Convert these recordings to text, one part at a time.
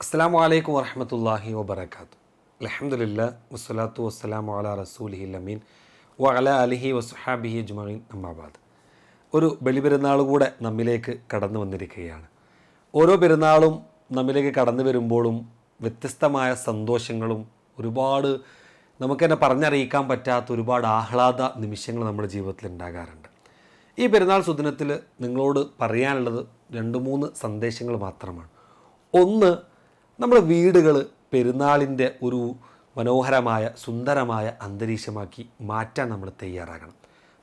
അസ്സാം വലൈക്കും വറഹമത്തല്ലാഹി വബർക്കാത്തു അലഹമുല്ല വസ്സലാത്തു വസ്സലാം അല റസൂലിഹി അമീൻ വ അലിഹി വസുഹാബിഹി ജുമീൻ അമ്മാബാദ് ഒരു ബലിപെരുന്നാൾ കൂടെ നമ്മിലേക്ക് കടന്നു വന്നിരിക്കുകയാണ്. ഓരോ പെരുന്നാളും നമ്മിലേക്ക് കടന്നു വരുമ്പോഴും വ്യത്യസ്തമായ സന്തോഷങ്ങളും ഒരുപാട് നമുക്ക് തന്നെ പറഞ്ഞറിയിക്കാൻ പറ്റാത്ത ഒരുപാട് ആഹ്ലാദ നിമിഷങ്ങൾ നമ്മുടെ ജീവിതത്തിൽ ഉണ്ടാകാറുണ്ട്. ഈ പെരുന്നാൾ സുദിനത്തിൽ നിങ്ങളോട് പറയാനുള്ളത് രണ്ട് മൂന്ന് സന്ദേശങ്ങൾ മാത്രമാണ്. ഒന്ന് നമ്മുടെ വീടുകൾ പെരുന്നാളിന്റെ ഒരു മനോഹരമായ സുന്ദരമായ അന്തരീക്ഷമാക്കി മാറ്റാൻ നമ്മൾ തയ്യാറാകണം.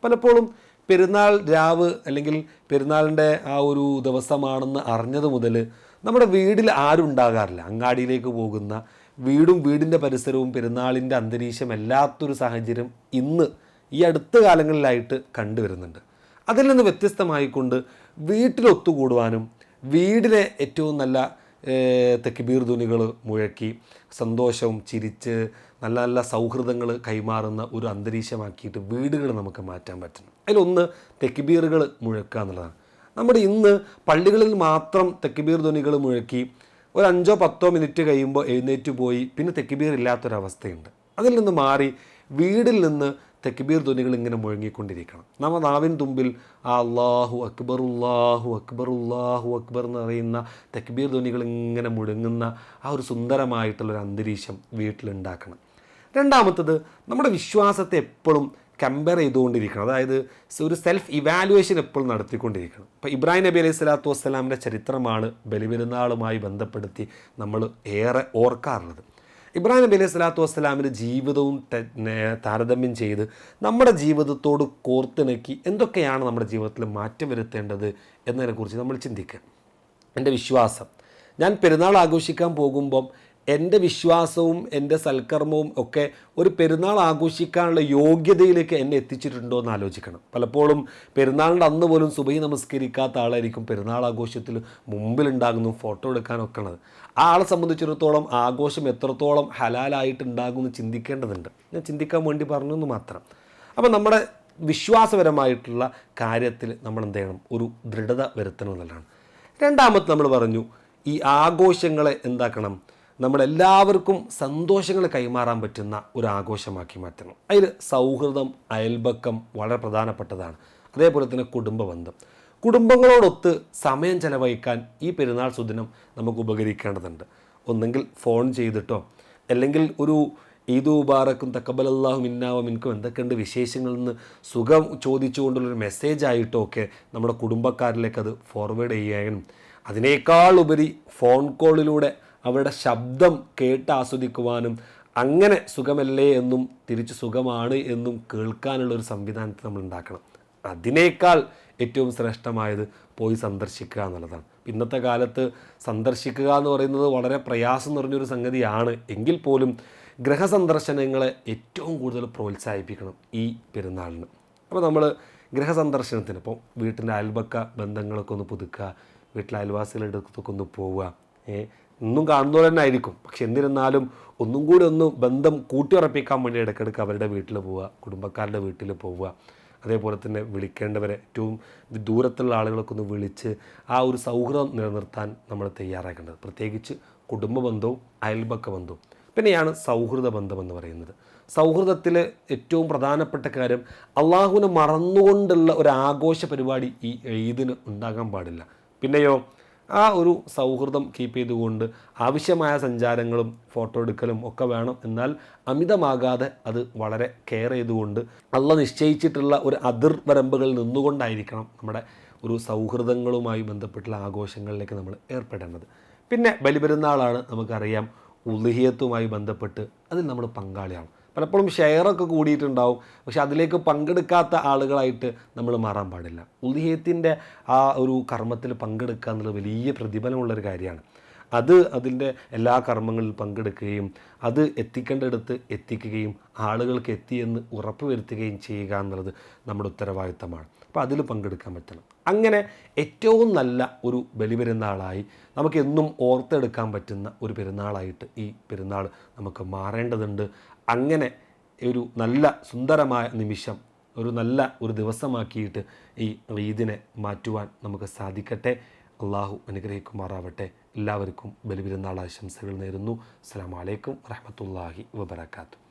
പലപ്പോഴും പെരുന്നാൾ രാവ് അല്ലെങ്കിൽ പെരുന്നാളിന്റെ ആ ഒരു ദിവസമാണെന്ന് അറിഞ്ഞത് മുതൽ നമ്മുടെ വീട്ടിൽ ആരും ഉണ്ടാകാറില്ല. അങ്ങാടിയിലേക്ക് പോകുന്ന വീടും വീടിന്റെ പരിസരവും പെരുന്നാളിന്റെ അന്തരീക്ഷം അല്ലാത്തൊരു സാഹചര്യം ഇന്ന് ഈ അടുത്ത കാലങ്ങളിലായിട്ട് കണ്ടുവരുന്നുണ്ട്. അതിൽ നിന്ന് വ്യത്യസ്തമായിക്കൊണ്ട് വീട്ടിലൊത്തുകൂടുവാനും വീടിലെ ഏറ്റവും നല്ല തെക്കിബീർ ധുനികൾ മുഴക്കി സന്തോഷവും ചിരിച്ച് നല്ല നല്ല സൗഹൃദങ്ങൾ കൈമാറുന്ന ഒരു അന്തരീക്ഷമാക്കിയിട്ട് വീടുകൾ നമുക്ക് മാറ്റാൻ പറ്റണം അതിലൊന്ന് തെക്കിബീറുകൾ മുഴക്കുക എന്നുള്ളതാണ്. നമ്മുടെ ഇന്ന് പള്ളികളിൽ മാത്രം തെക്കിബീർ ധ്വനികൾ മുഴക്കി ഒരു അഞ്ചോ പത്തോ മിനിറ്റ് കഴിയുമ്പോൾ എഴുന്നേറ്റ് പോയി പിന്നെ തെക്കിബീർ ഇല്ലാത്തൊരവസ്ഥയുണ്ട്. അതിൽ നിന്ന് മാറി വീടിൽ നിന്ന് തെക്കുബീർ ധ്വനികൾ ഇങ്ങനെ മുഴങ്ങിക്കൊണ്ടിരിക്കണം. നമ്മൾ നാവിൻ തുമ്പിൽ അള്ളാഹു അക്ബർ ഉള്ളാഹു അക്ബർ ഉള്ളാഹു അക്ബർ എന്ന് പറയുന്ന തെക്കുബീർ ധ്വനികൾ ഇങ്ങനെ മുഴങ്ങുന്ന ആ ഒരു സുന്ദരമായിട്ടുള്ളൊരു അന്തരീക്ഷം വീട്ടിലുണ്ടാക്കണം. രണ്ടാമത്തത് നമ്മുടെ വിശ്വാസത്തെ എപ്പോഴും കമ്പയർ ചെയ്തുകൊണ്ടിരിക്കണം. അതായത് ഒരു സെൽഫ് ഇവാലുവേഷൻ എപ്പോഴും നടത്തിക്കൊണ്ടിരിക്കണം. ഇപ്പോൾ ഇബ്രാഹിം നബി അലൈഹി സ്വലാത്തു വസ്സലാമിന്റെ ചരിത്രമാണ് ബലിപെരുന്നാളുമായി ബന്ധപ്പെടുത്തി നമ്മൾ ഏറെ ഓർക്കാറുള്ളത്. ഇബ്രാഹിം നബി അലൈഹി സ്വലാത്തു വസ്സലാമിന്റെ ജീവിതവും താരതമ്യം ചെയ്ത് നമ്മുടെ ജീവിതത്തോട് കോർത്തിണക്കി എന്തൊക്കെയാണ് നമ്മുടെ ജീവിതത്തിൽ മാറ്റം വരുത്തേണ്ടത് എന്നതിനെക്കുറിച്ച് നമ്മൾ ചിന്തിക്കുക. എന്റെ വിശ്വാസം. ഞാൻ പെരുന്നാൾ ആഘോഷിക്കാൻ പോകുമ്പം എന്റെ വിശ്വാസവും എന്റെ സൽക്കർമ്മവും ഒക്കെ ഒരു പെരുന്നാൾ ആഘോഷിക്കാനുള്ള യോഗ്യതയിലേക്ക് എന്നെ എത്തിച്ചിട്ടുണ്ടോ എന്ന് ആലോചിക്കണം. പലപ്പോഴും പെരുന്നാളിന്റെ അന്ന് പോലും സുബൈ നമസ്കരിക്കാത്ത ആളായിരിക്കും പെരുന്നാൾ ആഘോഷത്തിൽ മുമ്പിലുണ്ടാകുന്നു ഫോട്ടോ എടുക്കാനൊക്കെ ഉള്ളത് ആ ആളെ സംബന്ധിച്ചിടത്തോളം ആഘോഷം എത്രത്തോളം ഹലാലായിട്ടുണ്ടാകുമെന്ന് ചിന്തിക്കേണ്ടതുണ്ട്. ഞാൻ ചിന്തിക്കാൻ വേണ്ടി പറഞ്ഞു എന്ന് മാത്രം. അപ്പോൾ നമ്മുടെ വിശ്വാസപരമായിട്ടുള്ള കാര്യത്തിൽ നമ്മൾ എന്ത് ചെയ്യണം? ഒരു ദൃഢത വരുത്തണം എന്നുള്ളതാണ്. രണ്ടാമത് നമ്മൾ പറഞ്ഞു ഈ ആഘോഷങ്ങളെ എന്താക്കണം? നമ്മളെല്ലാവർക്കും സന്തോഷങ്ങൾ കൈമാറാൻ പറ്റുന്ന ഒരു ആഘോഷമാക്കി മാറ്റണം അതിൽ സൗഹൃദം അയൽബക്കം വളരെ പ്രധാനപ്പെട്ടതാണ്. അതേപോലെ തന്നെ കുടുംബ ബന്ധം കുടുംബങ്ങളോടൊത്ത് സമയം ചെലവഴിക്കാൻ ഈ പെരുന്നാൾ സുദിനം നമുക്ക് ഉപകരിക്കേണ്ടതുണ്ട്. ഒന്നെങ്കിൽ ഫോൺ ചെയ്തിട്ടോ അല്ലെങ്കിൽ ഒരു ഈദ് മുബാറക്കും തക്കബലല്ലാഹു മിന്നാവും ഇൻകും എന്തൊക്കെയുണ്ട് വിശേഷങ്ങളിൽ നിന്ന് സുഖം ചോദിച്ചുകൊണ്ടുള്ളൊരു മെസ്സേജ് ആയിട്ടോ ഒക്കെ നമ്മുടെ കുടുംബക്കാരിലേക്ക് അത് ഫോർവേഡ് ചെയ്യാനും അതിനേക്കാൾ ഉപരി ഫോൺ കോളിലൂടെ അവരുടെ ശബ്ദം കേട്ട് ആസ്വദിക്കുവാനും അങ്ങനെ സുഖമല്ലേ എന്നും തിരിച്ച് സുഖമാണ് എന്നും കേൾക്കാനുള്ള ഒരു സംവിധാനത്തെ നമ്മൾ ഉണ്ടാക്കണം അതിനേക്കാൾ ഏറ്റവും ശ്രേഷ്ഠമായത് പോയി സന്ദർശിക്കുക എന്നുള്ളതാണ്. ഇന്നത്തെ കാലത്ത് സന്ദർശിക്കുക എന്ന് പറയുന്നത് വളരെ പ്രയാസം നിറഞ്ഞൊരു സംഗതിയാണ്. എങ്കിൽ പോലും ഗ്രഹസന്ദർശനങ്ങളെ ഏറ്റവും കൂടുതൽ പ്രോത്സാഹിപ്പിക്കണം ഈ പെരുന്നാളിന്. അപ്പോൾ നമ്മൾ ഗ്രഹസന്ദർശനത്തിന് ഇപ്പോൾ വീട്ടിന്റെ അയൽപക്ക ബന്ധങ്ങളൊക്കെ ഒന്ന് പുതുക്കുക വീട്ടിലെ അയൽവാസികളുടെ അടുത്തൊക്കെ ഒന്ന് പോവുക ഒന്നും കാണുന്നവർ തന്നെ ആയിരിക്കും പക്ഷെ എന്നിരുന്നാലും ഒന്നും കൂടി ഒന്ന് ബന്ധം കൂട്ടിയുറപ്പിക്കാൻ വേണ്ടി ഇടയ്ക്കിടയ്ക്ക് അവരുടെ വീട്ടിൽ പോവുക കുടുംബക്കാരുടെ വീട്ടിൽ പോവുക. അതേപോലെ തന്നെ വിളിക്കേണ്ടവരെ ഏറ്റവും ദൂരത്തുള്ള ആളുകളൊക്കെ ഒന്ന് വിളിച്ച് ആ ഒരു സൗഹൃദം നിലനിർത്താൻ നമ്മൾ തയ്യാറാക്കേണ്ടത് പ്രത്യേകിച്ച് കുടുംബ ബന്ധവും അയൽപക്ക ബന്ധവും. പിന്നെയാണ് സൗഹൃദ ബന്ധം എന്ന് പറയുന്നത്. സൗഹൃദത്തിൽ ഏറ്റവും പ്രധാനപ്പെട്ട കാര്യം അള്ളാഹുവിനെ മറന്നുകൊണ്ടുള്ള ഒരു ആഘോഷ പരിപാടി ഈ ഈദിന് ഉണ്ടാകാൻ പാടില്ല. പിന്നെയോ ആ ഒരു സൗഹൃദം കീപ്പ് ചെയ്തുകൊണ്ട് ആവശ്യമായ സഞ്ചാരങ്ങളും ഫോട്ടോ എടുക്കലും ഒക്കെ വേണം. എന്നാൽ അമിതമാകാതെ അത് വളരെ കെയർ ചെയ്തുകൊണ്ട് അള്ള നിശ്ചയിച്ചിട്ടുള്ള ഒരു അതിർ വരമ്പുകളിൽ നിന്നുകൊണ്ടായിരിക്കണം നമ്മുടെ ഒരു സൗഹൃദങ്ങളുമായി ബന്ധപ്പെട്ടുള്ള ആഘോഷങ്ങളിലേക്ക് നമ്മൾ ഏർപ്പെടേണ്ടത്. പിന്നെ ബലിപെരുന്നാളാണ് നമുക്കറിയാം. ഉലുഹിയത്തുമായി ബന്ധപ്പെട്ട് അതിൽ നമ്മൾ പങ്കാളിയാണ്. പലപ്പോഴും ഷെയറൊക്കെ കൂടിയിട്ടുണ്ടാവും. പക്ഷെ അതിലേക്ക് പങ്കെടുക്കാത്ത ആളുകളായിട്ട് നമ്മൾ മാറാൻ പാടില്ല. ഉലിഹ്യത്തിന്റെ ആ ഒരു കർമ്മത്തിൽ പങ്കെടുക്കുക എന്നുള്ളത് വലിയ പ്രതിഫലമുള്ളൊരു കാര്യമാണ്. അത് അതിന്റെ എല്ലാ കർമ്മങ്ങളിൽ പങ്കെടുക്കുകയും അത് എത്തിക്കേണ്ടടുത്ത് എത്തിക്കുകയും ആളുകൾക്ക് എത്തിയെന്ന് ഉറപ്പ് വരുത്തുകയും ചെയ്യുക എന്നുള്ളത് നമ്മുടെ ഉത്തരവാദിത്തമാണ്. അപ്പോൾ അതിൽ പങ്കെടുക്കാൻ പറ്റണം. അങ്ങനെ ഏറ്റവും നല്ല ഒരു ബലിപെരുന്നാളായി നമുക്ക് എന്നും ഓർത്തെടുക്കാൻ പറ്റുന്ന ഒരു പെരുന്നാളായിട്ട് ഈ പെരുന്നാൾ നമുക്ക് മാറേണ്ടതുണ്ട്. അങ്ങനെ ഒരു നല്ല സുന്ദരമായ നിമിഷം ഒരു നല്ല ഒരു ദിവസമാക്കിയിട്ട് ഈ ഈദിനെ മാറ്റുവാൻ നമുക്ക് സാധിക്കട്ടെ. അള്ളാഹു അനുഗ്രഹിക്കുമാറാവട്ടെ. എല്ലാവർക്കും ബലിപെരുന്നാൾ ആശംസകൾ നേരുന്നു. അസ്സാം വലൈക്കും വറഹമത്തല്ലാഹി വബർക്കാത്തു